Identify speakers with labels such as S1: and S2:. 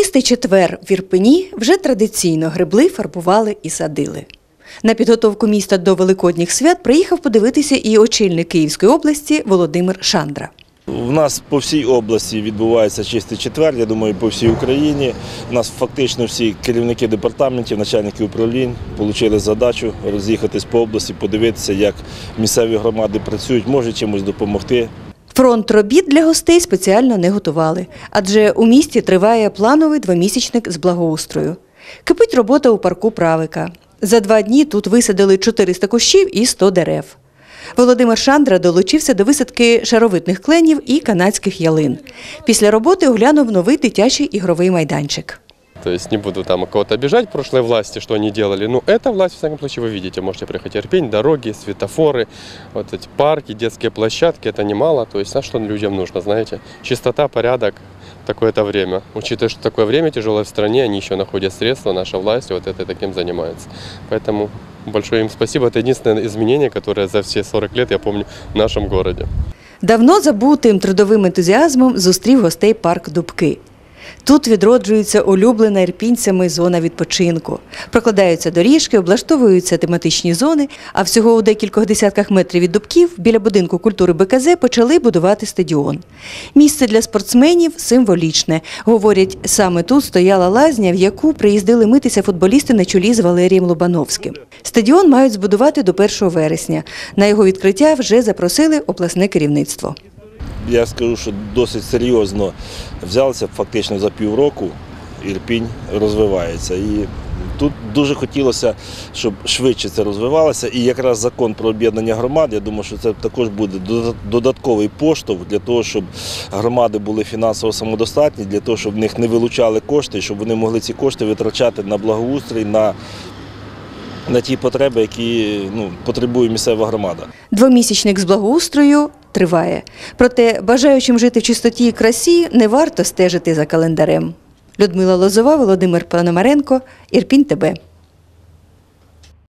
S1: чистий четвер в Ірпені вже традиційно грибли, фарбували і садили. На підготовку міста до великодніх свят приїхав подивитися і очільник Київської області Володимир Шандра.
S2: У нас по всій області відбувається чистий четвер, я думаю, по всій Україні. У нас фактично всі керівники департаментів, начальники управлінь отримали задачу роз'їхатись по області, подивитися, як місцеві громади працюють, може чимось допомогти.
S1: Фронт робіт для гостей спеціально не готували, адже у місті триває плановий двомісячник з благоустрою. Кипить робота у парку правика. За два дні тут висадили 400 кущів і 100 дерев. Володимир Шандра долучився до висадки шаровидних кленів і канадських ялин. Після роботи оглянув новий дитячий ігровий майданчик.
S3: То есть не буду там кого-то обижать прошлой власти, что они делали. Ну, эта власть, в всяком случае, вы видите, можете приехать Ирпень, дороги, светофоры, вот эти парки, детские площадки, это немало. То есть, а что людям нужно, знаете? Чистота, порядок, такое-то время. Учитывая, что такое время тяжелое в стране, они еще находят средства, наша власть вот это таким занимается. Поэтому большое им спасибо. Это единственное изменение, которое за все 40 лет я помню в нашем городе.
S1: Давно забутим трудовим ентузіазмом зустрів гостей парк Дубки. Тут відроджується улюблена ірпінцями зона відпочинку. Прокладаються доріжки, облаштовуються тематичні зони, а всього у декількох десятках метрів від дубків біля будинку культури БКЗ почали будувати стадіон. Місце для спортсменів символічне. Говорять, саме тут стояла лазня, в яку приїздили митися футболісти на чолі з Валерієм Лобановським. Стадіон мають збудувати до 1 вересня. На його відкриття вже запросили обласне керівництво.
S2: Я скажу, що досить серйозно взялися фактично за півроку. Ірпінь розвивається. І тут дуже хотілося, щоб швидше це розвивалося. І якраз закон про об'єднання громад, я думаю, що це також буде додатковий поштовх для того, щоб громади були фінансово самодостатні, для того, щоб в них не вилучали кошти, щоб вони могли ці кошти витрачати на благоустрій, на, на ті потреби, які ну, потребує місцева громада.
S1: Двомісячник з благоустрою триває. Проте бажаючим жити в чистоті і красі не варто стежити за календарем. Людмила Лозова, Володимир Пономаренко, Ірпінь ТБ.